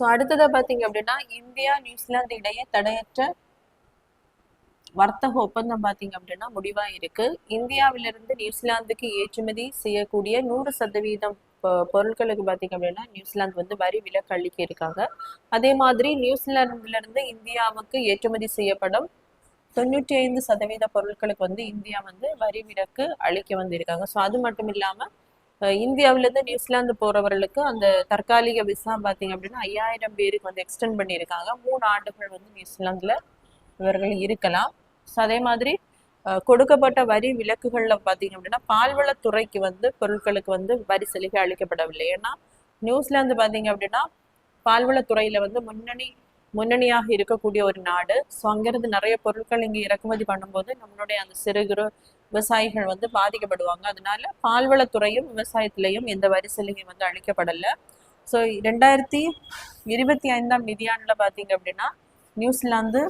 So அடுத்ததை பார்த்தீங்க அப்படின்னா இந்தியா நியூசிலாந்து இடையே தடையற்ற வர்த்தக ஒப்பந்தம் பார்த்தீங்க அப்படின்னா முடிவா இருக்கு. இந்தியாவிலிருந்து நியூசிலாந்துக்கு ஏற்றுமதி செய்யக்கூடிய நூறு சதவீதம் பொருட்களுக்கு பார்த்தீங்க அப்படின்னா நியூசிலாந்து வந்து வரி விலக்கு அளிக்க இருக்காங்க அதே மாதிரி நியூசிலாந்துல இருந்து இந்தியாவுக்கு ஏற்றுமதி செய்யப்படும் தொண்ணூற்றி ஐந்து சதவீத பொருட்களுக்கு வந்து இந்தியா வந்து வரி விலக்கு அளிக்க வந்திருக்காங்க. ஸோ அது மட்டும் இல்லாமல் இந்தியாவிலேருந்து நியூசிலாந்து போறவர்களுக்கு அந்த தற்காலிக விசா பார்த்தீங்க அப்படின்னா ஐயாயிரம் பேருக்கு வந்து எக்ஸ்டெண்ட் பண்ணியிருக்காங்க. மூணு ஆண்டுகள் வந்து நியூசிலாந்தில் இவர்கள் இருக்கலாம். ஸோ அதே மாதிரி கொடுக்கப்பட்ட வரி விலக்குகளில் பார்த்தீங்க அப்படின்னா பால்வளத்துறைக்கு வந்து பொருட்களுக்கு வந்து வரி சலுகை அளிக்கப்படவில்லை. ஏன்னா நியூசிலாந்து பார்த்தீங்க அப்படின்னா பால்வளத்துறையில் வந்து முன்னணி முன்னணியாக இருக்கக்கூடிய ஒரு நாடு. ஸோ அங்கிருந்து நிறைய பொருட்கள் இங்கே இறக்குமதி பண்ணும்போது நம்மளுடைய அந்த சிறு குறு விவசாயிகள் வந்து பாதிக்கப்படுவாங்க. அதனால பால்வளத்துறையும் விவசாயத்திலையும் எந்த வரி சலுகையும் வந்து அளிக்கப்படலை. ஸோ ரெண்டாயிரத்தி இருபத்தி ஐந்தாம் நிதியாண்டுல பார்த்தீங்க அப்படின்னா நியூசிலாந்து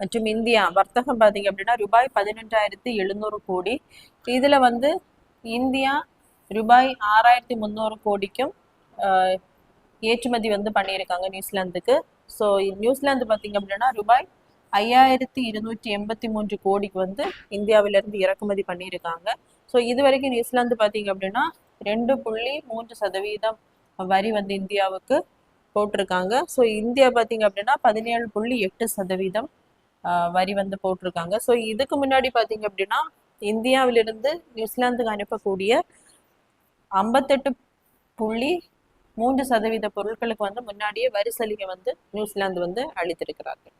மற்றும் இந்தியா வர்த்தகம் பார்த்தீங்க அப்படின்னா ரூபாய் பதினெட்டாயிரத்தி எழுநூறு கோடி. இதுல வந்து இந்தியா ரூபாய் ஆறாயிரத்தி முந்நூறு கோடிக்கும் ஆஹ், ஏற்றுமதி வந்து பண்ணியிருக்காங்க நியூசிலாந்துக்கு. ஸோ நியூசிலாந்து பார்த்தீங்க அப்படின்னா ரூபாய் ஐயாயிரத்தி இருநூற்றி எண்பத்தி மூன்று கோடிக்கு வந்து இந்தியாவிலிருந்து இறக்குமதி பண்ணியிருக்காங்க. ஸோ இது வரைக்கும் நியூசிலாந்து பார்த்தீங்க அப்படின்னா ரெண்டு புள்ளி மூன்று சதவீதம் வரி வந்து இந்தியாவுக்கு போட்டிருக்காங்க. ஸோ இந்தியா பார்த்தீங்க அப்படின்னா பதினேழு புள்ளி எட்டு சதவீதம் ஆஹ் வரி வந்து போட்டிருக்காங்க. ஸோ இதுக்கு முன்னாடி பார்த்தீங்க அப்படின்னா இந்தியாவிலிருந்து நியூசிலாந்துக்கு அனுப்பக்கூடிய ஐம்பத்தெட்டு புள்ளி மூன்று சதவீத பொருட்களுக்கு வந்து முன்னாடியே வரி சலுகை வந்து நியூசிலாந்து வந்து அளித்திருக்கிறார்கள்.